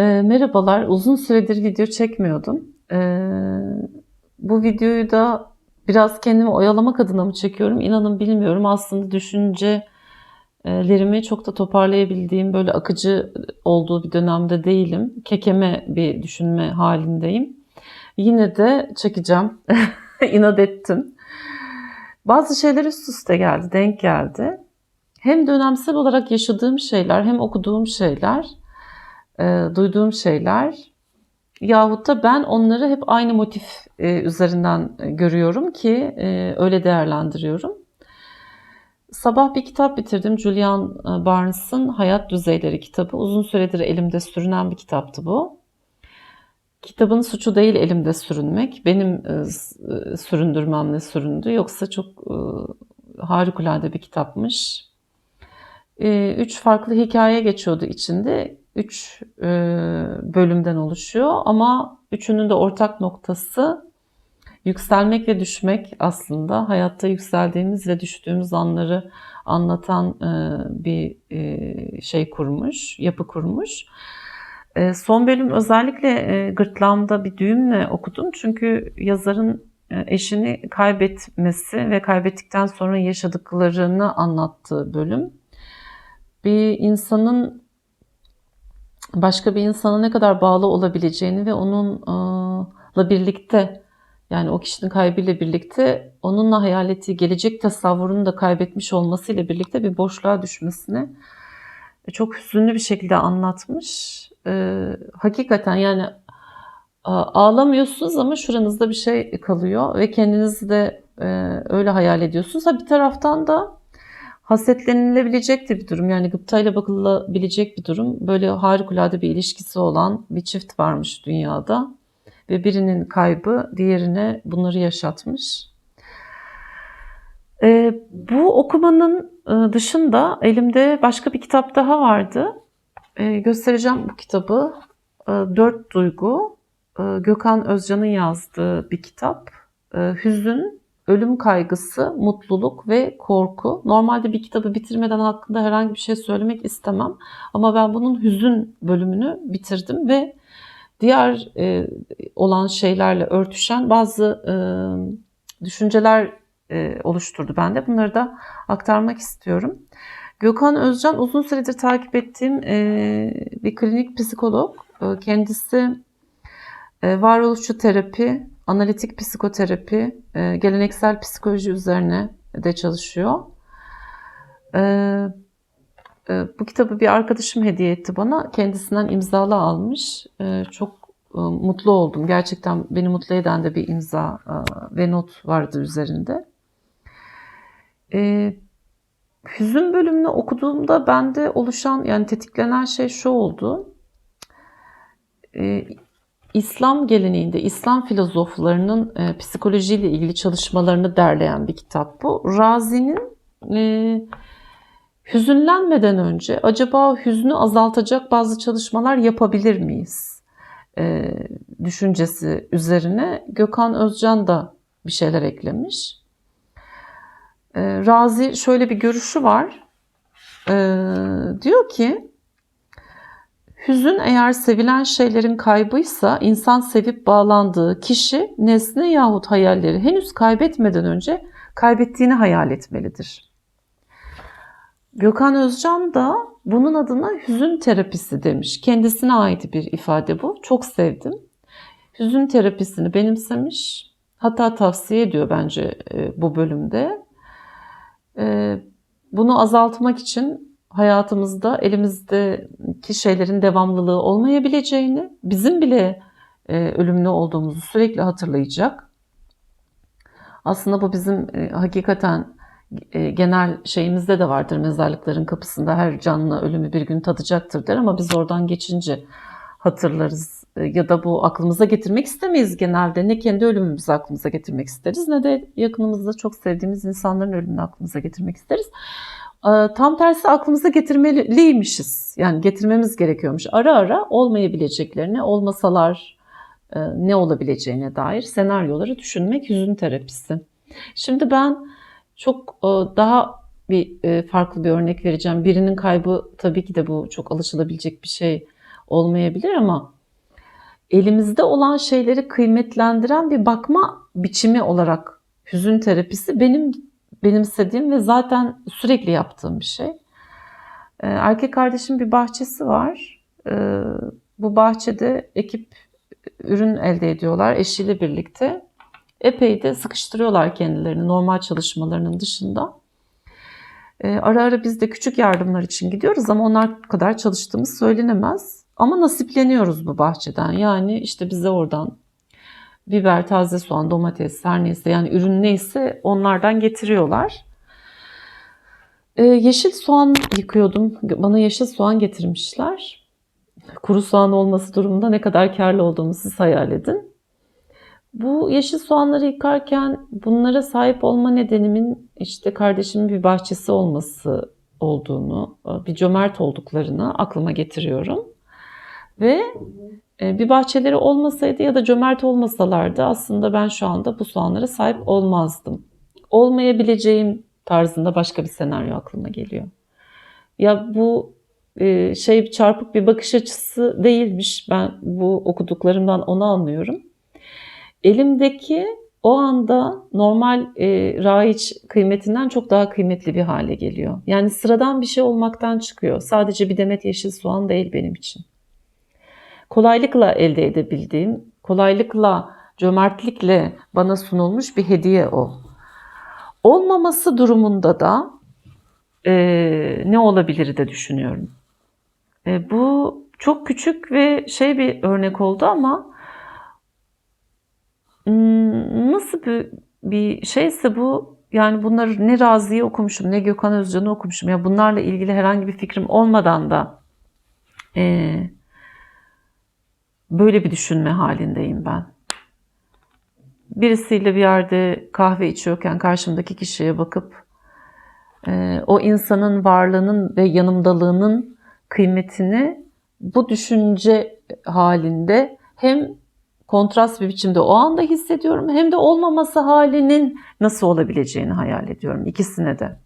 E, merhabalar, uzun süredir video çekmiyordum. E, bu videoyu da biraz kendimi oyalamak adına mı çekiyorum inanın bilmiyorum. Aslında düşüncelerimi çok da toparlayabildiğim, böyle akıcı olduğu bir dönemde değilim. Kekeme bir düşünme halindeyim. Yine de çekeceğim. İnat ettim. Bazı şeyler üst üste geldi, denk geldi. Hem dönemsel olarak yaşadığım şeyler, hem okuduğum şeyler, e, duyduğum şeyler yahut da ben onları hep aynı motif e, üzerinden görüyorum ki e, öyle değerlendiriyorum. Sabah bir kitap bitirdim. Julian Barnes'ın Hayat Düzeyleri kitabı. Uzun süredir elimde sürünen bir kitaptı bu. Kitabın suçu değil elimde sürünmek. Benim e, e, süründürmemle süründü. Yoksa çok e, harikulade bir kitapmış. E, üç farklı hikaye geçiyordu içinde. Üç e, bölümden oluşuyor ama üçünün de ortak noktası yükselmek ve düşmek aslında hayatta yükseldiğimiz ve düştüğümüz anları anlatan e, bir e, şey kurmuş, yapı kurmuş. E, son bölüm özellikle e, gırtlağımda bir düğümle okudum çünkü yazarın e, eşini kaybetmesi ve kaybettikten sonra yaşadıklarını anlattığı bölüm. Bir insanın başka bir insana ne kadar bağlı olabileceğini ve onunla birlikte yani o kişinin kaybıyla birlikte onunla hayal ettiği gelecek tasavvurunu da kaybetmiş olmasıyla birlikte bir boşluğa düşmesini çok hüzünlü bir şekilde anlatmış. Ee, hakikaten yani ağlamıyorsunuz ama şuranızda bir şey kalıyor ve kendinizi de e, öyle hayal ediyorsunuz. Ha bir taraftan da hasetlenilebilecek bir durum. Yani gıptayla bakılabilecek bir durum. Böyle harikulade bir ilişkisi olan bir çift varmış dünyada. Ve birinin kaybı diğerine bunları yaşatmış. E, bu okumanın e, dışında elimde başka bir kitap daha vardı. E, göstereceğim bu kitabı. E, Dört Duygu. E, Gökhan Özcan'ın yazdığı bir kitap. E, hüzün, ölüm kaygısı, mutluluk ve korku. Normalde bir kitabı bitirmeden hakkında herhangi bir şey söylemek istemem. Ama ben bunun hüzün bölümünü bitirdim ve diğer e, olan şeylerle örtüşen bazı e, düşünceler e, oluşturdu bende. Bunları da aktarmak istiyorum. Gökhan Özcan uzun süredir takip ettiğim e, bir klinik psikolog. E, kendisi e, varoluşçu terapi, analitik psikoterapi, e, geleneksel psikoloji üzerine de çalışıyor. E, e, bu kitabı bir arkadaşım hediye etti bana. Kendisinden imzalı almış. E, çok e, mutlu oldum. Gerçekten beni mutlu eden de bir imza e, ve not vardı üzerinde. E, hüzün bölümünü okuduğumda bende oluşan yani tetiklenen şey şu oldu. E, İslam geleneğinde İslam filozoflarının e, psikolojiyle ilgili çalışmalarını derleyen bir kitap bu. Razi'nin e, hüzünlenmeden önce acaba hüznü azaltacak bazı çalışmalar yapabilir miyiz? E, düşüncesi üzerine Gökhan Özcan da bir şeyler eklemiş. E, Razi şöyle bir görüşü var. E, diyor ki Hüzün eğer sevilen şeylerin kaybıysa insan sevip bağlandığı kişi nesne yahut hayalleri henüz kaybetmeden önce kaybettiğini hayal etmelidir. Gökhan Özcan da bunun adına hüzün terapisi demiş. Kendisine ait bir ifade bu. Çok sevdim. Hüzün terapisini benimsemiş. Hatta tavsiye ediyor bence e, bu bölümde. E, bunu azaltmak için hayatımızda elimizdeki şeylerin devamlılığı olmayabileceğini, bizim bile e, ölümlü olduğumuzu sürekli hatırlayacak. Aslında bu bizim e, hakikaten e, genel şeyimizde de vardır mezarlıkların kapısında her canlı ölümü bir gün tadacaktır der ama biz oradan geçince hatırlarız ya da bu aklımıza getirmek istemeyiz genelde. Ne kendi ölümümüzü aklımıza getirmek isteriz ne de yakınımızda çok sevdiğimiz insanların ölümünü aklımıza getirmek isteriz. Ee, tam tersi aklımıza getirmeliymişiz. Yani getirmemiz gerekiyormuş. Ara ara olmayabileceklerini, olmasalar e, ne olabileceğine dair senaryoları düşünmek hüzün terapisi. Şimdi ben çok e, daha bir e, farklı bir örnek vereceğim. Birinin kaybı tabii ki de bu çok alışılabilecek bir şey olmayabilir ama elimizde olan şeyleri kıymetlendiren bir bakma biçimi olarak hüzün terapisi benim benimsediğim ve zaten sürekli yaptığım bir şey. Ee, erkek kardeşim bir bahçesi var. Ee, bu bahçede ekip ürün elde ediyorlar eşiyle birlikte. Epey de sıkıştırıyorlar kendilerini normal çalışmalarının dışında. Ee, ara ara biz de küçük yardımlar için gidiyoruz ama onlar kadar çalıştığımız söylenemez. Ama nasipleniyoruz bu bahçeden. Yani işte bize oradan biber, taze soğan, domates her neyse yani ürün neyse onlardan getiriyorlar. Ee, yeşil soğan yıkıyordum. Bana yeşil soğan getirmişler. Kuru soğan olması durumunda ne kadar karlı olduğumu siz hayal edin. Bu yeşil soğanları yıkarken bunlara sahip olma nedenimin işte kardeşimin bir bahçesi olması olduğunu, bir cömert olduklarını aklıma getiriyorum. Ve e, bir bahçeleri olmasaydı ya da cömert olmasalardı aslında ben şu anda bu soğanlara sahip olmazdım. Olmayabileceğim tarzında başka bir senaryo aklıma geliyor. Ya bu e, şey çarpık bir bakış açısı değilmiş. Ben bu okuduklarımdan onu anlıyorum. Elimdeki o anda normal e, raiç kıymetinden çok daha kıymetli bir hale geliyor. Yani sıradan bir şey olmaktan çıkıyor. Sadece bir demet yeşil soğan değil benim için. Kolaylıkla elde edebildiğim, kolaylıkla, cömertlikle bana sunulmuş bir hediye o. Olmaması durumunda da e, ne olabilir de düşünüyorum. E, bu çok küçük ve şey bir örnek oldu ama nasıl bir, bir şeyse bu yani bunları ne Razi'yi okumuşum ne Gökhan Özcan'ı okumuşum. Ya bunlarla ilgili herhangi bir fikrim olmadan da e, böyle bir düşünme halindeyim ben. Birisiyle bir yerde kahve içiyorken karşımdaki kişiye bakıp e, o insanın varlığının ve yanımdalığının kıymetini bu düşünce halinde hem kontrast bir biçimde o anda hissediyorum hem de olmaması halinin nasıl olabileceğini hayal ediyorum ikisine de.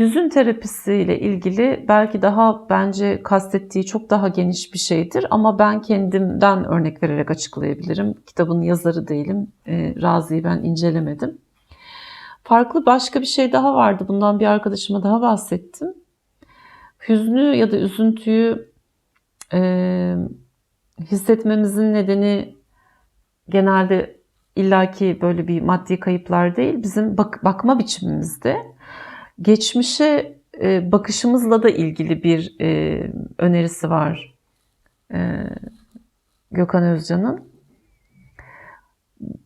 Hüzün terapisiyle ilgili belki daha bence kastettiği çok daha geniş bir şeydir ama ben kendimden örnek vererek açıklayabilirim. Kitabın yazarı değilim. E, Razi'yi ben incelemedim. Farklı başka bir şey daha vardı. Bundan bir arkadaşıma daha bahsettim. Hüznü ya da üzüntüyü e, hissetmemizin nedeni genelde illaki böyle bir maddi kayıplar değil, bizim bak bakma biçimimizde. Geçmişe e, bakışımızla da ilgili bir e, önerisi var e, Gökhan Özcan'ın.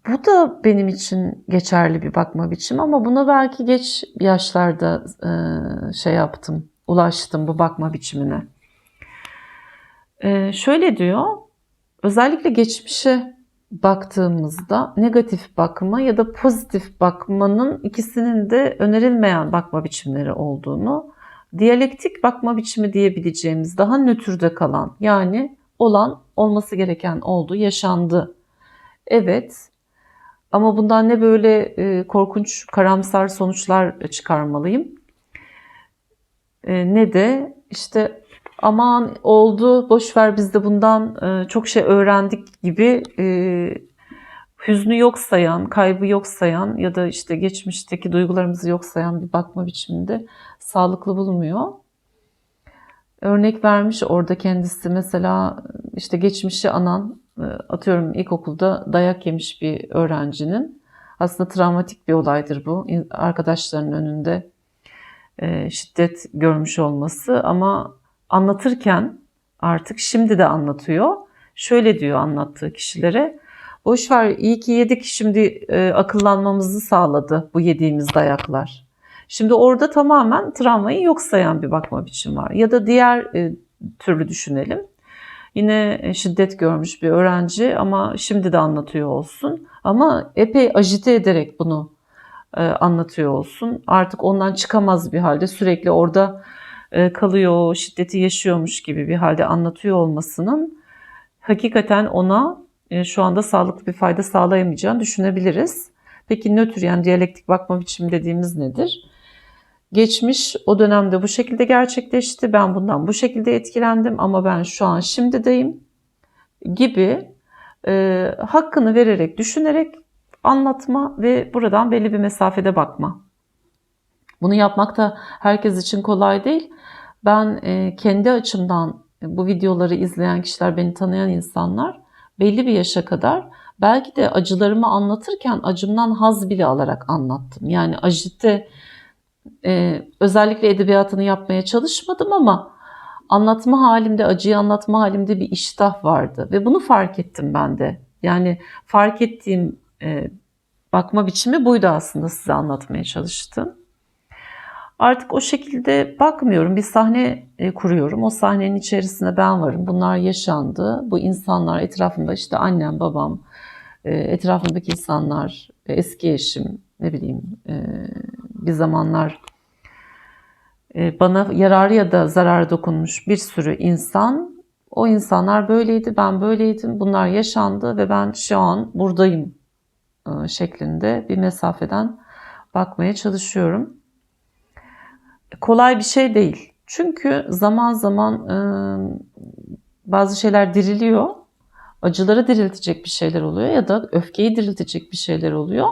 Bu da benim için geçerli bir bakma biçimi ama buna belki geç yaşlarda şey yaptım, ulaştım bu bakma biçimine. Şöyle diyor, Özellikle geçmişe baktığımızda negatif bakma ya da pozitif bakmanın ikisinin de önerilmeyen bakma biçimleri olduğunu, diyalektik bakma biçimi diyebileceğimiz daha nötrde kalan yani olan olması gereken oldu, yaşandı. Evet ama bundan ne böyle e, korkunç karamsar sonuçlar çıkarmalıyım e, ne de işte aman oldu boş ver biz de bundan e, çok şey öğrendik gibi e, hüznü yok sayan, kaybı yok sayan ya da işte geçmişteki duygularımızı yok sayan bir bakma biçiminde sağlıklı bulmuyor. Örnek vermiş orada kendisi mesela işte geçmişi anan e, atıyorum ilkokulda dayak yemiş bir öğrencinin aslında travmatik bir olaydır bu. Arkadaşlarının önünde şiddet görmüş olması ama anlatırken artık şimdi de anlatıyor. Şöyle diyor anlattığı kişilere. Boş ver iyi ki yedik şimdi e, akıllanmamızı sağladı bu yediğimiz dayaklar. Şimdi orada tamamen travmayı yok sayan bir bakma biçim var. Ya da diğer e, türlü düşünelim. Yine e, şiddet görmüş bir öğrenci ama şimdi de anlatıyor olsun. Ama epey ajite ederek bunu e, anlatıyor olsun. Artık ondan çıkamaz bir halde sürekli orada e, kalıyor, şiddeti yaşıyormuş gibi bir halde anlatıyor olmasının hakikaten ona e, şu anda sağlıklı bir fayda sağlayamayacağını düşünebiliriz. Peki nötr yani diyalektik bakma biçimi dediğimiz nedir? geçmiş o dönemde bu şekilde gerçekleşti. Ben bundan bu şekilde etkilendim ama ben şu an şimdideyim gibi e, hakkını vererek, düşünerek anlatma ve buradan belli bir mesafede bakma. Bunu yapmak da herkes için kolay değil. Ben e, kendi açımdan bu videoları izleyen kişiler, beni tanıyan insanlar belli bir yaşa kadar belki de acılarımı anlatırken acımdan haz bile alarak anlattım. Yani ajite e, özellikle edebiyatını yapmaya çalışmadım ama anlatma halimde, acıyı anlatma halimde bir iştah vardı ve bunu fark ettim ben de. Yani fark ettiğim e, bakma biçimi buydu aslında size anlatmaya çalıştım. Artık o şekilde bakmıyorum. Bir sahne e, kuruyorum. O sahnenin içerisinde ben varım. Bunlar yaşandı. Bu insanlar etrafımda işte annem, babam, e, etrafımdaki insanlar, e, eski eşim, ne bileyim bir zamanlar bana yararı ya da zararı dokunmuş bir sürü insan. O insanlar böyleydi, ben böyleydim. Bunlar yaşandı ve ben şu an buradayım şeklinde bir mesafeden bakmaya çalışıyorum. Kolay bir şey değil. Çünkü zaman zaman e, bazı şeyler diriliyor. Acıları diriltecek bir şeyler oluyor ya da öfkeyi diriltecek bir şeyler oluyor.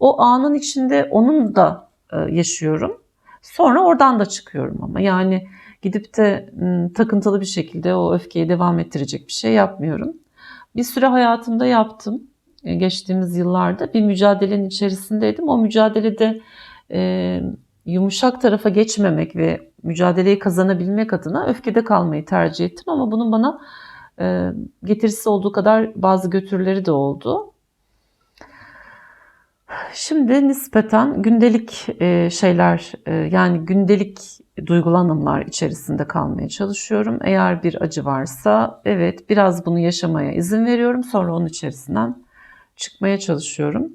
O anın içinde onun da e, yaşıyorum. Sonra oradan da çıkıyorum ama yani gidip de m, takıntılı bir şekilde o öfkeyi devam ettirecek bir şey yapmıyorum. Bir süre hayatımda yaptım. E, geçtiğimiz yıllarda bir mücadelenin içerisindeydim. O mücadelede e, yumuşak tarafa geçmemek ve mücadeleyi kazanabilmek adına öfkede kalmayı tercih ettim ama bunun bana e, getirisi olduğu kadar bazı götürüleri de oldu. Şimdi nispeten gündelik e, şeyler e, yani gündelik duygulanımlar içerisinde kalmaya çalışıyorum. Eğer bir acı varsa evet biraz bunu yaşamaya izin veriyorum sonra onun içerisinden çıkmaya çalışıyorum.